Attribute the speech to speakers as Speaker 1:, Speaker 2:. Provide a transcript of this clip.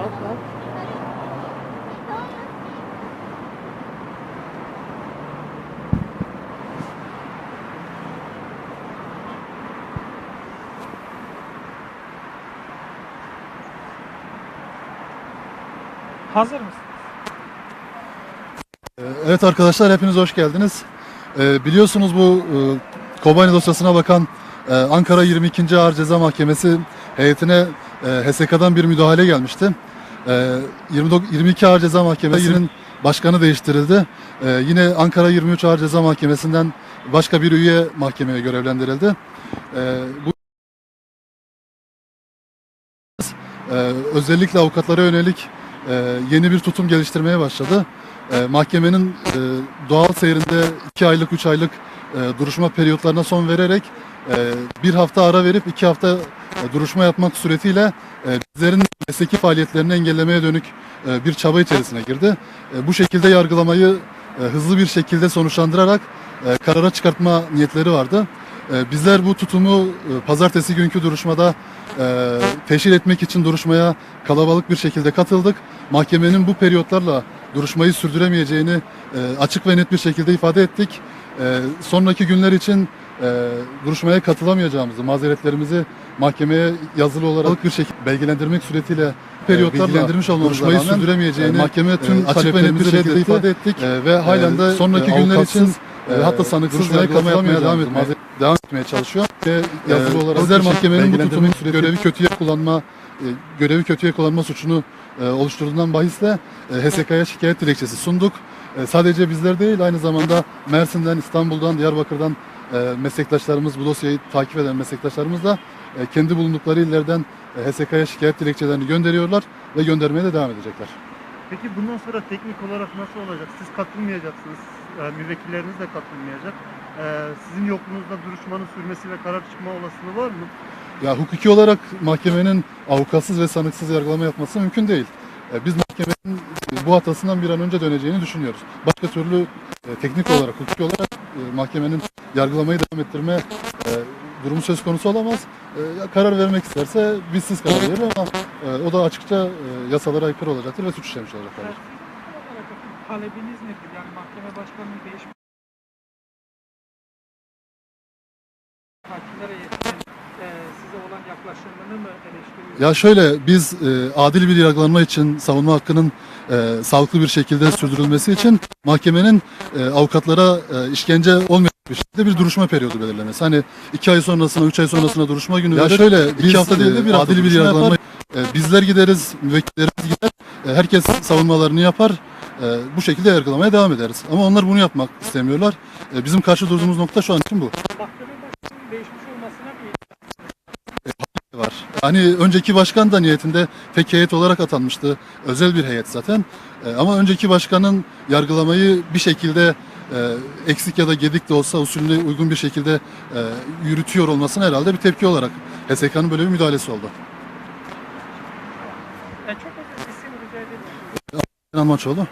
Speaker 1: at at. Hazır mısınız?
Speaker 2: Ee, evet arkadaşlar hepiniz hoş geldiniz. Ee, biliyorsunuz bu e, Kobani dosyasına bakan e, Ankara 22. Ağır Ceza Mahkemesi heyetine e, HSK'dan bir müdahale gelmişti. E, 29 22 Ağır Ceza Mahkemesi'nin başkanı değiştirildi. E, yine Ankara 23 Ağır Ceza Mahkemesi'nden başka bir üye mahkemeye görevlendirildi. E, bu e, özellikle avukatlara yönelik e, yeni bir tutum geliştirmeye başladı. E, mahkemenin e, doğal seyrinde 2 aylık 3 aylık e, duruşma periyotlarına son vererek e, bir hafta ara verip 2 hafta duruşma yapmak suretiyle e, bizlerin mesleki faaliyetlerini engellemeye dönük e, bir çaba içerisine girdi. E, bu şekilde yargılamayı e, hızlı bir şekilde sonuçlandırarak e, karara çıkartma niyetleri vardı. E, bizler bu tutumu e, pazartesi günkü duruşmada e, teşhir etmek için duruşmaya kalabalık bir şekilde katıldık. Mahkemenin bu periyotlarla duruşmayı sürdüremeyeceğini e, açık ve net bir şekilde ifade ettik. E, sonraki günler için e, duruşmaya katılamayacağımızı, mazeretlerimizi mahkemeye yazılı olarak bir şekilde belgelendirmek suretiyle periyotlarla bilgilendirmiş olmamıza
Speaker 3: duruşmayı
Speaker 2: rağmen,
Speaker 3: sürdüremeyeceğini,
Speaker 2: e, mahkeme tüm
Speaker 3: e,
Speaker 2: açık ve net bir şekilde ifade ettik. E, ve halen de sonraki günler için e, hatta sanıksız
Speaker 3: duruşmaya
Speaker 2: yargılama yapmaya devam etmeye, devam etmeye çalışıyor. Ve yazılı
Speaker 3: e,
Speaker 2: olarak bizler mahkemenin bu tutumu görevi kötüye kullanma e, görevi kötüye kullanma suçunu e, oluşturduğundan bahisle e, HSK'ya şikayet dilekçesi sunduk. E, sadece bizler değil aynı zamanda Mersin'den, İstanbul'dan, Diyarbakır'dan e, meslektaşlarımız bu dosyayı takip eden meslektaşlarımız da e, kendi bulundukları illerden e, HSK'ya şikayet dilekçelerini gönderiyorlar ve göndermeye de devam edecekler.
Speaker 4: Peki bundan sonra teknik olarak nasıl olacak? Siz katılmayacaksınız, e, müvekkilleriniz de katılmayacak. E, sizin yokluğunuzda duruşmanın sürmesi ve karar çıkma olasılığı var mı?
Speaker 2: Ya hukuki olarak mahkemenin avukatsız ve sanıksız yargılama yapması mümkün değil. E, Biz mahkemenin bu hatasından bir an önce döneceğini düşünüyoruz. Başka türlü e, teknik olarak, hukuki olarak e, mahkemenin yargılamayı devam ettirme durumu söz konusu olamaz. Karar vermek isterse bizsiz karar verir ama o da açıkça yasalara aykırı olacaktır ve suç işlemiş olacaktır.
Speaker 1: Olarak talebiniz nedir? Yani mahkeme başkanının değişmesi hakimlere yaklaşımını mı eleştiriyorsunuz?
Speaker 2: Ya şöyle biz e, adil bir yargılanma için savunma hakkının e, sağlıklı bir şekilde sürdürülmesi için mahkemenin e, avukatlara e, işkence olmayan bir şekilde bir duruşma periyodu belirlemesi. Hani iki ay sonrasına, üç ay sonrasına duruşma günü ya verir. şöyle iki hafta değil de bir adil bir yargılanma. E, bizler gideriz, müvekkillerimiz gider, e, herkes savunmalarını yapar. E, bu şekilde yargılamaya devam ederiz. Ama onlar bunu yapmak istemiyorlar. E, bizim karşı durduğumuz nokta şu an için bu.
Speaker 1: Mahkeme başkanının değişmiş olmasına bir
Speaker 2: var. Hani önceki başkan da niyetinde tek heyet olarak atanmıştı. Özel bir heyet zaten. E, ama önceki başkanın yargılamayı bir şekilde e, eksik ya da gedik de olsa usulüne uygun bir şekilde e, yürütüyor olmasına herhalde bir tepki olarak HSK'nın böyle bir müdahalesi oldu.
Speaker 1: yani çok özel isim rica edebilirim.
Speaker 2: Kenan Maçoğlu.